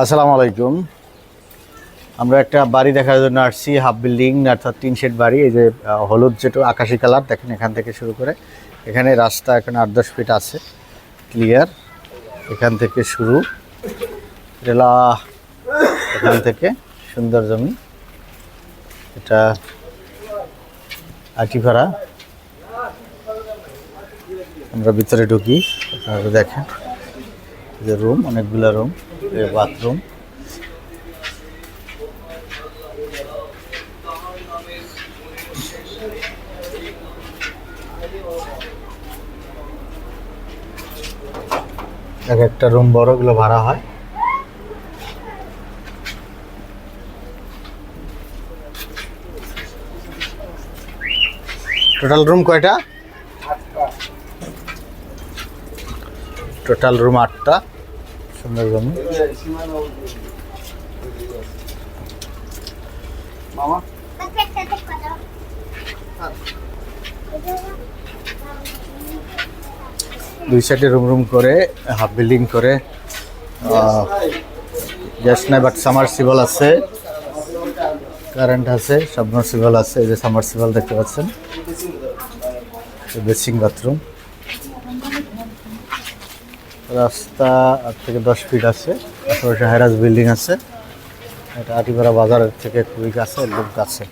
আসসালামু আলাইকুম। আমরা একটা বাড়ি দেখার জন্য আসছি, হাফ বিল্ডিং, অর্থাৎ তিন শেড বাড়ি। এই যে হলুদ যেটা, আকাশি কালার, দেখেন এখান থেকে শুরু করে। এখানে রাস্তা এখন আট দশ ফিট আছে ক্লিয়ার এখান থেকে শুরু। রেলা এখান থেকে সুন্দর জমি। এটা আটিপাড়া। আমরা ভিতরে ঢুকি, আপনারা দেখেন। যে রুম অনেকগুলো রুম বাথরুম। এক একটা রুম বড়গুলো ভাড়া হয়। টোটাল রুম কয়টা? টোটাল রুম আটটা। সুন্দর জমি দুই সাইডে রুম রুম করে হাফ বিল্ডিং করে গ্যাস নাই বাট সামারসিবল আছে। কারেন্ট আছে সাবমার্সিবল আছে এই যে সামারসিবল দেখতে পাচ্ছেন। বেসিং বাথরুম রাস্তা আট থেকে দশ ফিট আছে আশেপাশে হাইরাজ বিল্ডিং আছে এটা আটিপাড়া বাজারের থেকে খুবই কাছে লোক কাছে।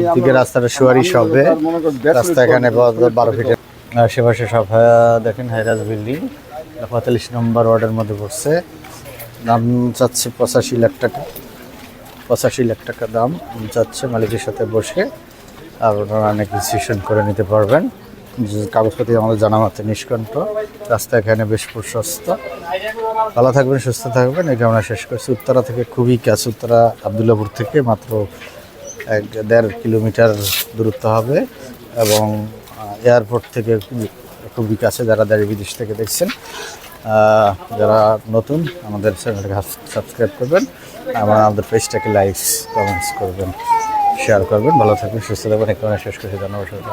একদিকে রাস্তাটা সুয়ারিশ হবে রাস্তা এখানে বারো ফিটের আশেপাশে সব দেখেন হাইরাজ বিল্ডিং পঁয়তাল্লিশ নম্বর ওয়ার্ডের মধ্যে পড়ছে। দাম চাচ্ছে পঁচাশি লাখ টাকা। পঁচাশি লাখ টাকা দাম। চাচ্ছে মালিকের সাথে বসে। আপনারা অনেক ডিসিশন করে নিতে পারবেন। কাগজপাতি আমাদের জানা মতে নিষ্কণ্ঠ। রাস্তা এখানে বেশ প্রশস্ত। ভালো থাকবেন, সুস্থ থাকবেন। এটা আমরা শেষ করছি। উত্তরা থেকে খুবই কাছে, উত্তরা আবদুল্লাপুর থেকে মাত্র এক দেড় কিলোমিটার দূরত্ব হবে এবং এয়ারপোর্ট থেকে খুবই- কাছে যারা দাঁড়িয়ে বিদেশ থেকে দেখছেন যারা নতুন, আমাদের চ্যানেলটাকে সাবস্ক্রাইব করবেন। এবং আমাদের পেজটাকে লাইক কমেন্টস করবেন শেয়ার করবেন। ভালো থাকবেন, সুস্থ থাকবেন। এখানে শেষ করছি। ধন্যবাদ